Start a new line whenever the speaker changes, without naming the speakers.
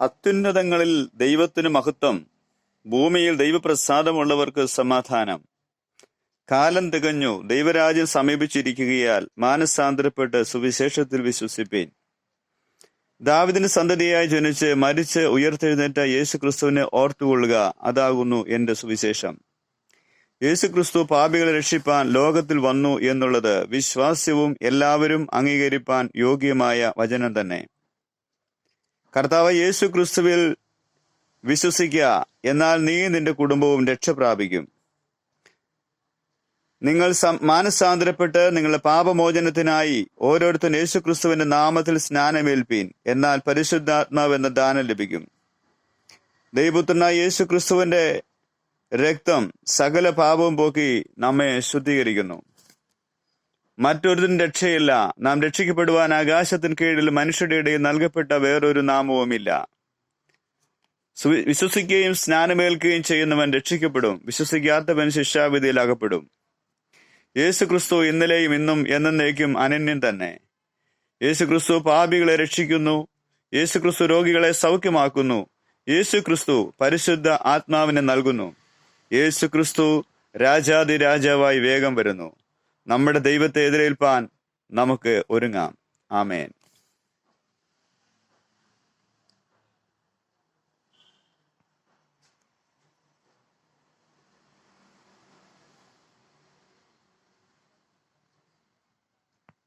അത്യുന്നതങ്ങളിൽ ദൈവത്തിന് മഹത്വം ഭൂമിയിൽ ദൈവപ്രസാദമുള്ളവർക്ക് സമാധാനം. കാലം തികഞ്ഞു ദൈവരാജ്യം സമീപിച്ചിരിക്കുകയാൽ മാനസാന്തരപ്പെട്ട് സുവിശേഷത്തിൽ വിശ്വസിപ്പീൻ. ദാവിദിന് സന്തതിയായി ജനിച്ച് മരിച്ച് ഉയർത്തെഴുന്നേറ്റ യേശു ക്രിസ്തുവിനെ ഓർത്തുകൊള്ളുക അതാകുന്നു എന്റെ സുവിശേഷം. യേശു ക്രിസ്തു പാപികളെ രക്ഷിപ്പാൻ ലോകത്തിൽ വന്നു എന്നുള്ളത് വിശ്വാസ്യവും എല്ലാവരും അംഗീകരിപ്പാൻ യോഗ്യമായ വചനം തന്നെ. കർത്താവ് യേശു ക്രിസ്തുവിൽ വിശ്വസിക്കുക. എന്നാൽ നീ നിന്റെ കുടുംബവും രക്ഷ പ്രാപിക്കും. നിങ്ങൾ മാനസാന്തരപ്പെട്ട് നിങ്ങളുടെ പാപമോചനത്തിനായി ഓരോരുത്തർ യേശു ക്രിസ്തുവിന്റെ നാമത്തിൽ സ്നാനമേൽപ്പീൻ. എന്നാൽ പരിശുദ്ധാത്മാവ് എന്ന ദാനം ലഭിക്കും. ദൈവപുത്രനായ യേശു ക്രിസ്തുവിന്റെ രക്തം സകല പാപവും പോക്കി നമ്മെ ശുദ്ധീകരിക്കുന്നു. മറ്റൊരുതിന് രക്ഷയില്ല. നാം രക്ഷിക്കപ്പെടുവാൻ ആകാശത്തിന് കീഴിൽ മനുഷ്യരുടെ ഇടയിൽ നൽകപ്പെട്ട വേറൊരു നാമവുമില്ല. വിശ്വസിക്കുകയും സ്നാനമേൽക്കുകയും ചെയ്യുന്നവൻ രക്ഷിക്കപ്പെടും. വിശ്വസിക്കാത്തവൻ ശിക്ഷാവിധിയിൽ അകപ്പെടും യേശു ക്രിസ്തു ഇന്നലെയും ഇന്നും എന്നേക്കും അനന്യൻ തന്നെ. യേശു ക്രിസ്തു പാപികളെ രക്ഷിക്കുന്നു. യേശു ക്രിസ്തു രോഗികളെ സൗഖ്യമാക്കുന്നു. യേശു ക്രിസ്തു പരിശുദ്ധ ആത്മാവിനെ നൽകുന്നു. യേശു ക്രിസ്തു രാജാതി രാജാവായി വേഗം വരുന്നു. നമ്മുടെ ദൈവത്തെ എതിരേൽപ്പാൻ നമുക്ക് ഒരുങ്ങാം. ആമേൻ.